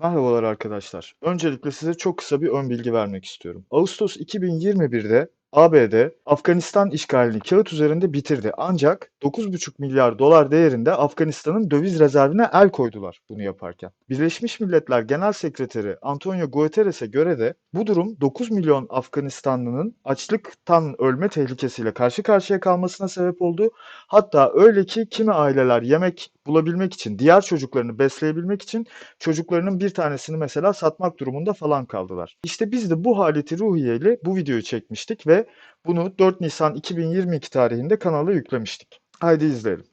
Merhabalar arkadaşlar. Öncelikle size çok kısa bir ön bilgi vermek istiyorum. Ağustos 2021'de ABD Afganistan işgalini kağıt üzerinde bitirdi. Ancak 9,5 milyar dolar değerinde Afganistan'ın döviz rezervine el koydular bunu yaparken. Birleşmiş Milletler Genel Sekreteri Antonio Guterres'e göre de bu durum 9 milyon Afganistanlının açlıktan ölme tehlikesiyle karşı karşıya kalmasına sebep oldu. Hatta öyle ki kimi aileler yemek bulabilmek için, diğer çocuklarını besleyebilmek için çocuklarının bir tanesini mesela satmak durumunda falan kaldılar. İşte biz de bu haleti ruhiyeyle bu videoyu çekmiştik ve bunu 4 Nisan 2022 tarihinde kanala yüklemiştik. Haydi izleyelim.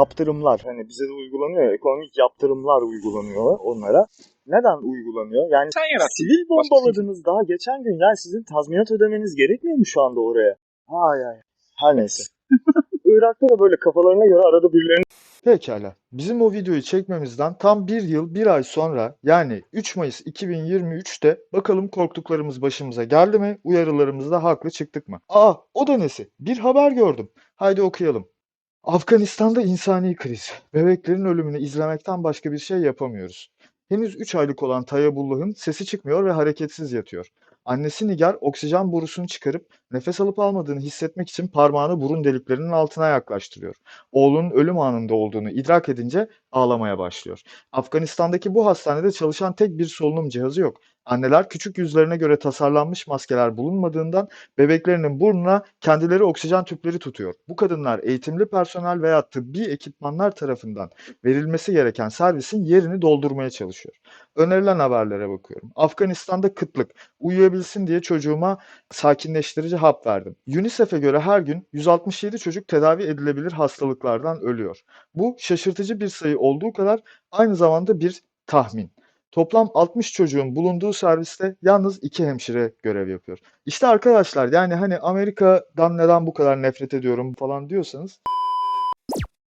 Yaptırımlar hani bize de uygulanıyor ekonomik yaptırımlar uygulanıyor onlara. Neden uygulanıyor? Yani Sen yarattın. sivil bombaladınız daha geçen gün yani sizin tazminat ödemeniz gerekmiyor mu şu anda oraya? Hay hay. Her neyse. Irak'ta da böyle kafalarına göre arada birilerini Pekala. Bizim o videoyu çekmemizden tam bir yıl bir ay sonra yani 3 Mayıs 2023'te bakalım korktuklarımız başımıza geldi mi? Uyarılarımızda haklı çıktık mı? Aa o da nesi? Bir haber gördüm. Haydi okuyalım. Afganistan'da insani kriz. Bebeklerin ölümünü izlemekten başka bir şey yapamıyoruz. Henüz 3 aylık olan Tayabullah'ın sesi çıkmıyor ve hareketsiz yatıyor. Annesi Nigar oksijen borusunu çıkarıp nefes alıp almadığını hissetmek için parmağını burun deliklerinin altına yaklaştırıyor. Oğlunun ölüm anında olduğunu idrak edince ağlamaya başlıyor. Afganistan'daki bu hastanede çalışan tek bir solunum cihazı yok. Anneler küçük yüzlerine göre tasarlanmış maskeler bulunmadığından bebeklerinin burnuna kendileri oksijen tüpleri tutuyor. Bu kadınlar eğitimli personel veya tıbbi ekipmanlar tarafından verilmesi gereken servisin yerini doldurmaya çalışıyor. Önerilen haberlere bakıyorum. Afganistan'da kıtlık. Uyuyabilsin diye çocuğuma sakinleştirici hap verdim. UNICEF'e göre her gün 167 çocuk tedavi edilebilir hastalıklardan ölüyor. Bu şaşırtıcı bir sayı olduğu kadar aynı zamanda bir tahmin. Toplam 60 çocuğun bulunduğu serviste yalnız 2 hemşire görev yapıyor. İşte arkadaşlar yani hani Amerika'dan neden bu kadar nefret ediyorum falan diyorsanız